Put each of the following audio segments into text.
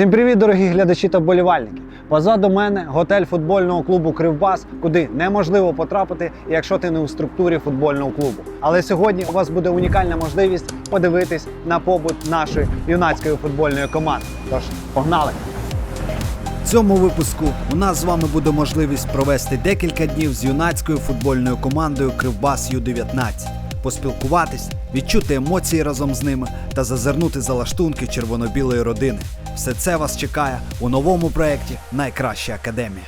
Всім привіт, дорогі глядачі та вболівальники! Позаду мене готель футбольного клубу Кривбас, куди неможливо потрапити, якщо ти не у структурі футбольного клубу. Але сьогодні у вас буде унікальна можливість подивитись на побут нашої юнацької футбольної команди. Тож, погнали! В цьому випуску у нас з вами буде можливість провести декілька днів з юнацькою футбольною командою Кривбас Ю-19, поспілкуватись, відчути емоції разом з ними та зазирнути за лаштунки червоно-білої родини. Все це вас чекає у новому проєкті Найкраща академія.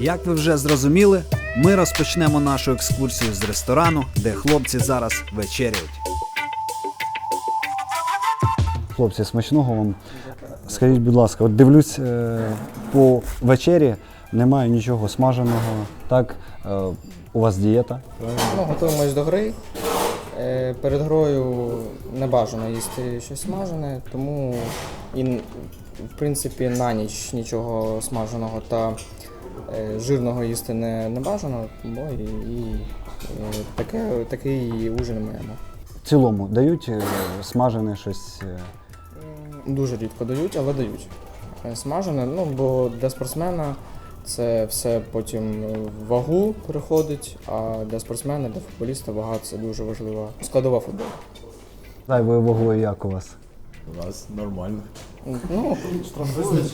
Як ви вже зрозуміли, ми розпочнемо нашу екскурсію з ресторану, де хлопці зараз вечеряють. Хлопці, смачного вам. Скажіть, будь ласка, от дивлюсь е, по вечері, немає нічого смаженого. Так, е, у вас дієта. Ну, готуємось до гри. Е, Перед грою не бажано їсти щось смажене, тому і в принципі на ніч нічого смаженого та жирного їсти не, не бажано, бо і, і таке, такий ужин маємо. В цілому дають смажене щось. Е, Дуже рідко дають, але дають. Е, Смажене, ну бо для спортсмена це все потім в вагу переходить, а для спортсмена, для футболіста вага це дуже важлива складова футболу. Зайвою вагою як у вас? У нас нормально. Ну, штрафують,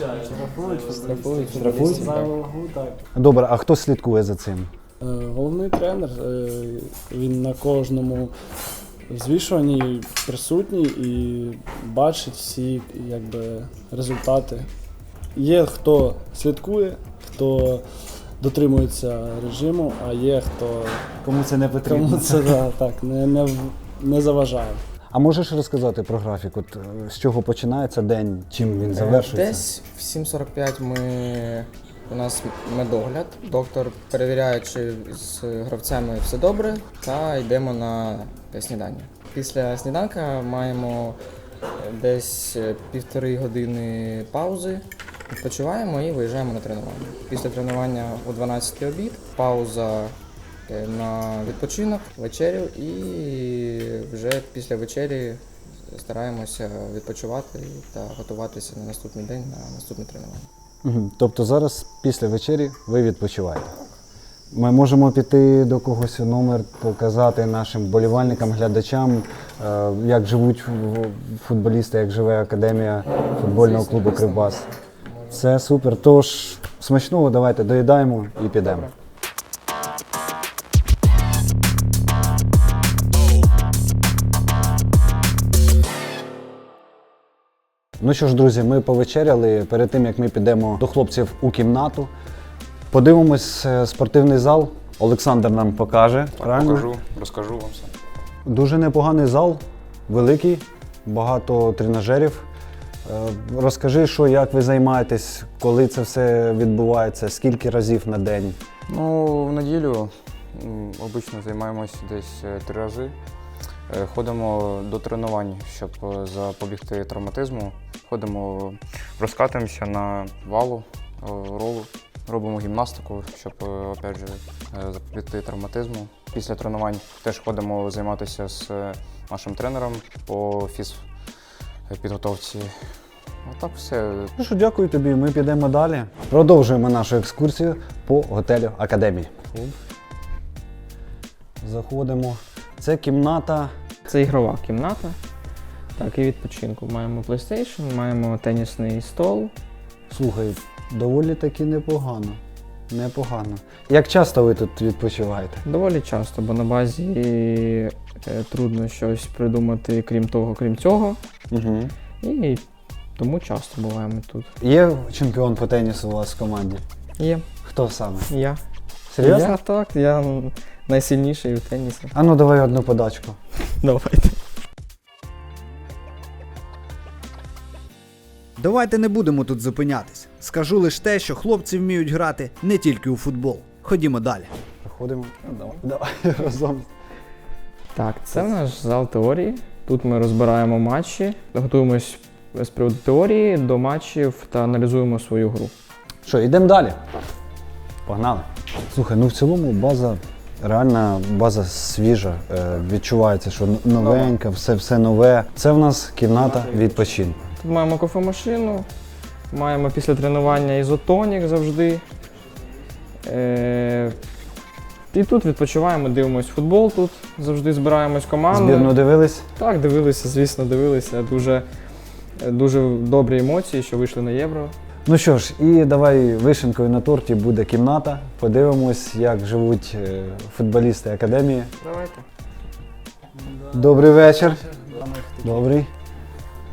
штрафують. так. Добре, а хто слідкує за цим? Е, Головний тренер, е, він на кожному звішуванні присутній і бачить всі якби, результати. Є хто слідкує, хто дотримується режиму, а є хто Кому це не потрібно? кому це да, так, не, не, не заважає. А можеш розказати про графік? От е, з чого починається день, чим він завершується? Десь в 7.45 ми у нас медогляд. Доктор перевіряє, чи з гравцями все добре, та йдемо на снідання. Після сніданка маємо десь півтори години паузи. Відпочиваємо і виїжджаємо на тренування. Після тренування о 12 обід, пауза е, на відпочинок, вечерю і вже після вечері стараємося відпочивати та готуватися на наступний день на наступне тренування. Угу. Тобто зараз після вечері ви відпочиваєте. Ми можемо піти до когось у номер, показати нашим болівальникам, глядачам, е, як живуть футболісти, як живе академія футбольного клубу Кривбас. Все супер. Тож смачного, давайте доїдаємо і підемо. Ну що ж, друзі, ми повечеряли. Перед тим як ми підемо до хлопців у кімнату, подивимось е, спортивний зал. Олександр нам покаже. правильно? Покажу, розкажу вам все. Дуже непоганий зал, великий, багато тренажерів. Е, Розкажи, що як ви займаєтесь, коли це все відбувається, скільки разів на день. Ну, в неділю обично займаємось десь е, три рази. Ходимо до тренувань, щоб запобігти травматизму. Ходимо, розкатуємося на валу, е, ролу, робимо гімнастику, щоб е, опять же, е, запобігти травматизму. Після тренувань теж ходимо займатися з нашим тренером по фізпідготовці. Отак все. Ну що, дякую тобі. Ми підемо далі. Продовжуємо нашу екскурсію по готелю Академії. Заходимо. Це кімната. Це ігрова кімната. Так, і відпочинку. Маємо PlayStation, маємо тенісний стол. Слухай, доволі таки непогано. Непогано. Як часто ви тут відпочиваєте? Доволі часто, бо на базі е, трудно щось придумати, крім того, крім цього. Угу. І тому часто буваємо тут. Є чемпіон по тенісу у вас в команді? Є. Хто саме? Я. Серйозно? Я так, я найсильніший у тенісі. А ну давай одну подачку. Давайте. Давайте не будемо тут зупинятись. Скажу лише те, що хлопці вміють грати не тільки у футбол. Ходімо далі. Проходимо. Ну, давай, давай разом. Так, це наш зал теорії. Тут ми розбираємо матчі, готуємось з приводу теорії до матчів та аналізуємо свою гру. Що, йдемо далі. Погнали. Слухай, ну в цілому база, реальна база свіжа. Е, відчувається, що новенька, все, все нове. Це в нас кімната відпочинку. Тут маємо кофемашину, маємо після тренування ізотонік завжди. Е- і тут відпочиваємо, дивимось футбол тут, завжди збираємось командою. Збірну дивились? Так, дивилися, звісно, дивилися. Дуже, дуже добрі емоції, що вийшли на євро. Ну що ж, і давай вишенкою на торті буде кімната. Подивимось, як живуть е, футболісти академії. Давайте. Добрий вечір. Добрий.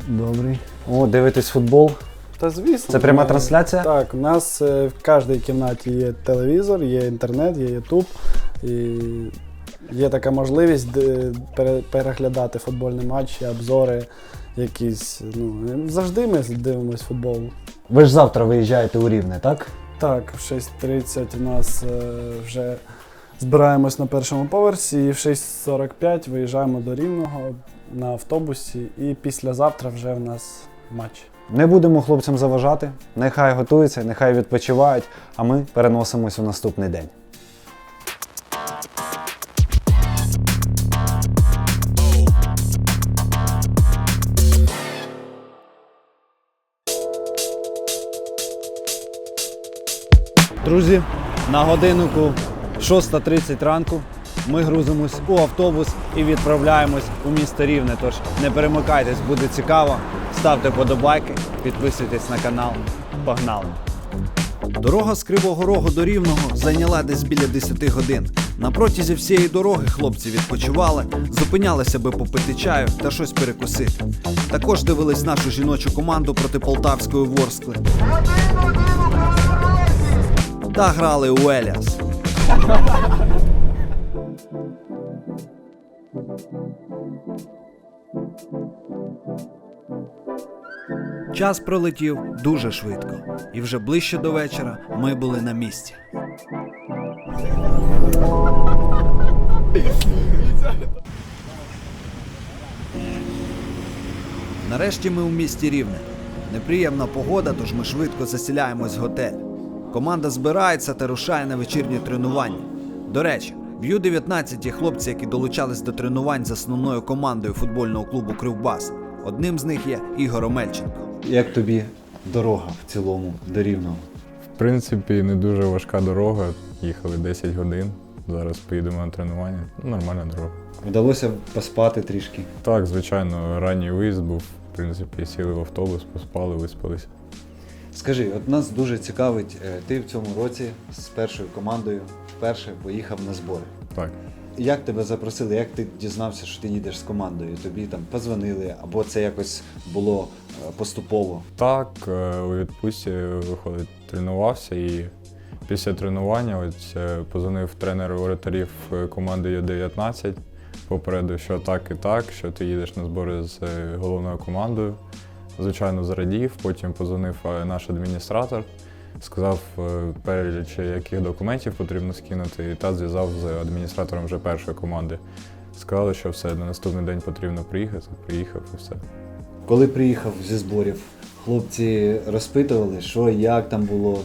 Добрий. О, дивитесь футбол. Та звісно. Це пряма ми- трансляція? Так, у нас е, в кожній кімнаті є телевізор, є інтернет, є Ютуб. І є така можливість де- пере- переглядати футбольні матчі, обзори якісь. Ну, завжди ми дивимося футбол. Ви ж завтра виїжджаєте у Рівне, так? Так, в 6.30 у нас е, вже збираємось на першому поверсі, і в 6.45 виїжджаємо до Рівного на автобусі, і післязавтра вже в нас матч. Не будемо хлопцям заважати. Нехай готуються, нехай відпочивають, а ми переносимось у наступний день. Друзі, на годиннику 6.30 ранку ми грузимось у автобус і відправляємось у місто Рівне. Тож не перемикайтесь, буде цікаво. Ставте подобайки, підписуйтесь на канал. Погнали! Дорога з Кривого Рогу до Рівного зайняла десь біля 10 годин. На протязі всієї дороги хлопці відпочивали, зупинялися би попити чаю та щось перекусити. Також дивились нашу жіночу команду проти полтавської Ворскли. Та грали у Еліас. Час пролетів дуже швидко, і вже ближче до вечора ми були на місці. Нарешті ми у місті Рівне. Неприємна погода, тож ми швидко засіляємось в готель. Команда збирається та рушає на вечірнє тренування. До речі, в Ю-19 є хлопці, які долучались до тренувань з основною командою футбольного клубу Кривбас. Одним з них є Ігор Омельченко. Як тобі дорога в цілому до Рівного? В принципі, не дуже важка дорога. Їхали 10 годин. Зараз поїдемо на тренування. Ну, Нормальна дорога. Вдалося поспати трішки. Так, звичайно, ранній виїзд був. В принципі, сіли в автобус, поспали, виспалися. Скажи, от нас дуже цікавить, е, ти в цьому році з першою командою вперше поїхав на збори. Так. Як тебе запросили? Як ти дізнався, що ти їдеш з командою? Тобі там позвонили, або це якось було е, поступово? Так, е, у відпустці виходить, тренувався і після тренування ось е, позвонив тренер воротарів команди Ю-19. Попередив, що так і так, що ти їдеш на збори з головною командою. Звичайно, зрадів. Потім позвонив наш адміністратор, сказав е, переліч, яких документів потрібно скинути, і та зв'язав з адміністратором вже першої команди. Сказали, що все, на наступний день потрібно приїхати. Приїхав і все. Коли приїхав зі зборів, хлопці розпитували, що як там було.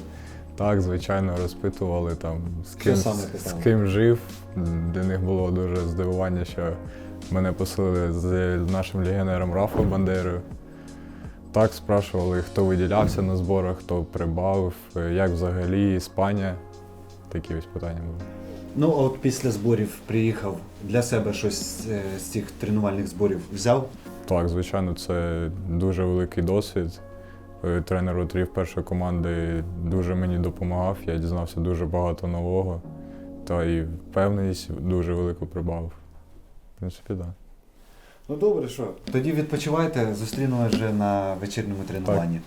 Так, звичайно, розпитували там, з ким, з ким жив. Для них було дуже здивування, що мене посилили з нашим легіонером Рафом Бандерою. Так, спрашували, хто виділявся на зборах, хто прибавив, як взагалі Іспанія. Такі ось питання були. Ну, а от після зборів приїхав для себе щось е, з цих тренувальних зборів взяв. Так, звичайно, це дуже великий досвід. Е, Тренер утрів першої команди дуже мені допомагав, я дізнався дуже багато нового. Та і впевненість дуже велику прибавив. В принципі, так. Да. Ну добре, що? Тоді відпочивайте, зустрінемось вже на вечірньому тренуванні.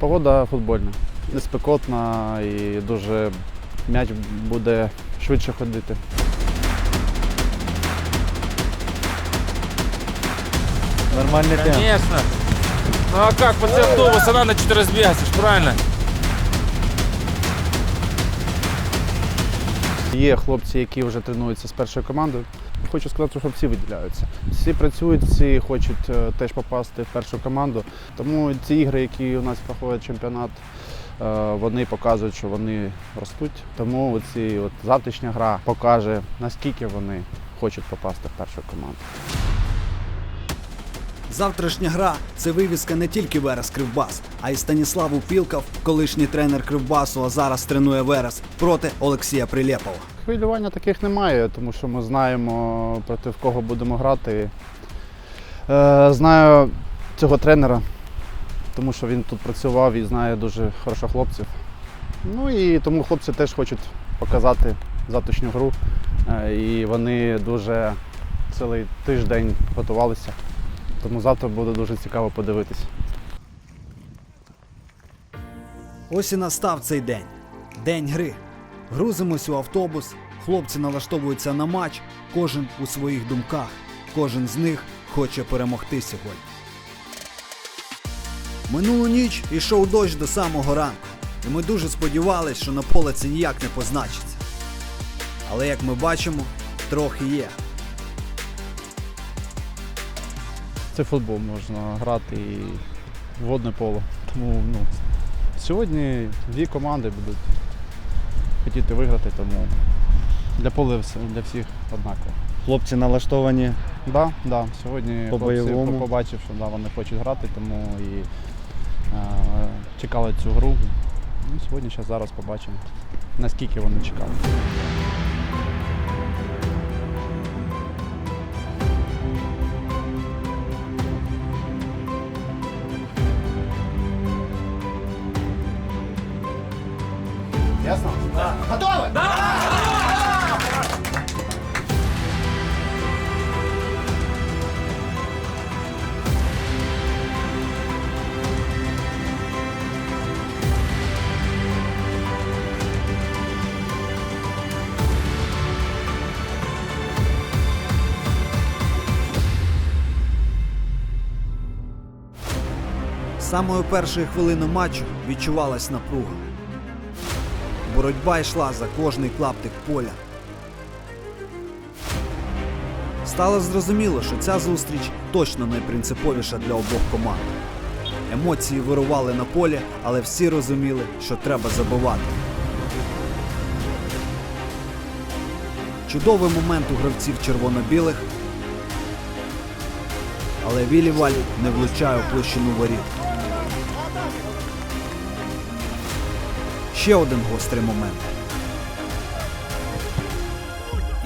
Погода футбольна, не спекотна і дуже м'яч буде швидше ходити. Нормальний темп. Ну а как, после автобуса надо что-то разбегаться, ж правильно? Є хлопці, які вже тренуються з першою командою. Хочу сказати, що всі виділяються. Всі працюють, всі хочуть е, теж попасти в першу команду. Тому ці ігри, які у нас проходять чемпіонат, е, вони показують, що вони ростуть. Тому от завтрашня гра покаже, наскільки вони хочуть попасти в першу команду. Завтрашня гра це вивіска не тільки Верес Кривбас, а й Станіслав Упілков, колишній тренер Кривбасу, а зараз тренує Верес проти Олексія Прилєпова. Хвилювання таких немає, тому що ми знаємо проти кого будемо грати. Е, знаю цього тренера, тому що він тут працював і знає дуже хорошо хлопців. Ну і тому хлопці теж хочуть показати завтрашню гру. Е, і вони дуже цілий тиждень готувалися. Тому завтра буде дуже цікаво подивитися. Ось і настав цей день. День гри. Грузимось у автобус, хлопці налаштовуються на матч, кожен у своїх думках. Кожен з них хоче перемогти сьогодні. Минулу ніч ішов дощ до самого ранку, і ми дуже сподівалися, що на поле це ніяк не позначиться. Але як ми бачимо, трохи є. Це футбол можна грати і водне поло. Тому ну, сьогодні дві команди будуть хотіти виграти, тому для поля для всіх однаково. Хлопці налаштовані. Да, да, сьогодні По хлопці бойовому. побачив, що да, вони хочуть грати, тому і е, чекали цю гру. Ну, сьогодні зараз побачимо, наскільки вони чекали. Самої першої хвилини матчу відчувалась напруга. Боротьба йшла за кожний клаптик поля. Стало зрозуміло, що ця зустріч точно найпринциповіша для обох команд. Емоції вирували на полі, але всі розуміли, що треба забивати. Чудовий момент у гравців червоно-білих, але Віліваль не влучає у площину воріт. Ще один гострий момент.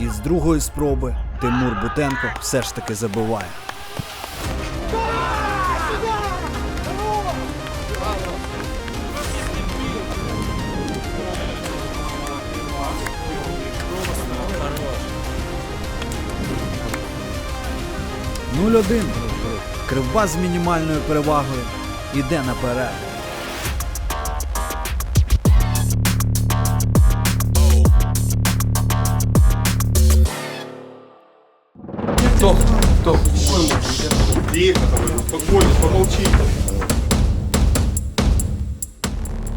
І з другої спроби Тимур Бутенко все ж таки забиває. «0-1». Кривбас з мінімальною перевагою іде наперед.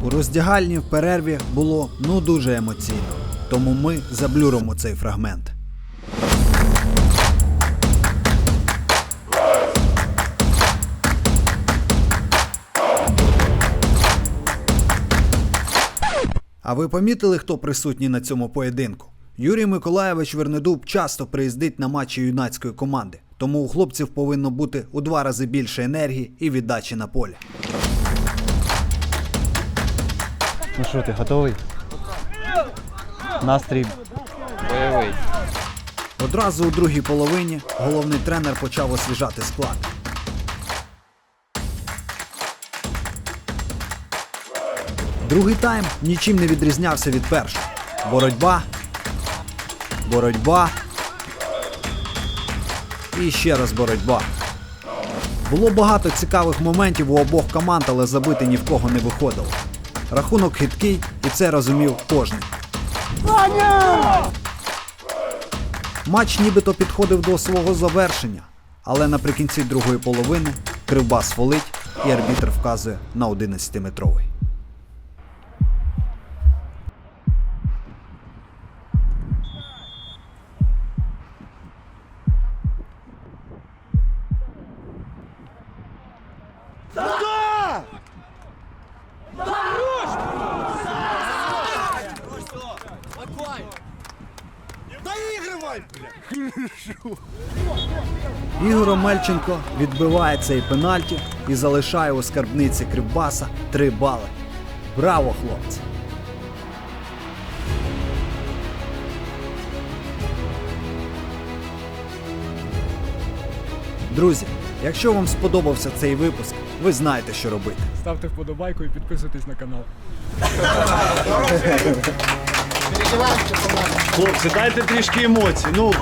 У роздягальні в перерві було ну дуже емоційно, тому ми заблюримо цей фрагмент. А ви помітили, хто присутній на цьому поєдинку? Юрій Миколаєвич Вернедуб часто приїздить на матчі юнацької команди, тому у хлопців повинно бути у два рази більше енергії і віддачі на полі. Ну що, ти готовий? Настрій Бойовий. Одразу у другій половині головний тренер почав освіжати склад. Другий тайм нічим не відрізнявся від першого. Боротьба. Боротьба. І ще раз боротьба. Було багато цікавих моментів у обох команд, але забити ні в кого не виходило. Рахунок хиткий, і це розумів кожен. Матч нібито підходив до свого завершення, але наприкінці другої половини Кривбас фолить і арбітр вказує на 11-метровий. Ігор Омельченко відбиває цей пенальті і залишає у скарбниці Кривбаса 3 бали. Браво, хлопці! Друзі, якщо вам сподобався цей випуск, ви знаєте, що робити. Ставте вподобайку і підписуйтесь на канал. Хлопці, дайте трішки емоцій. Ну,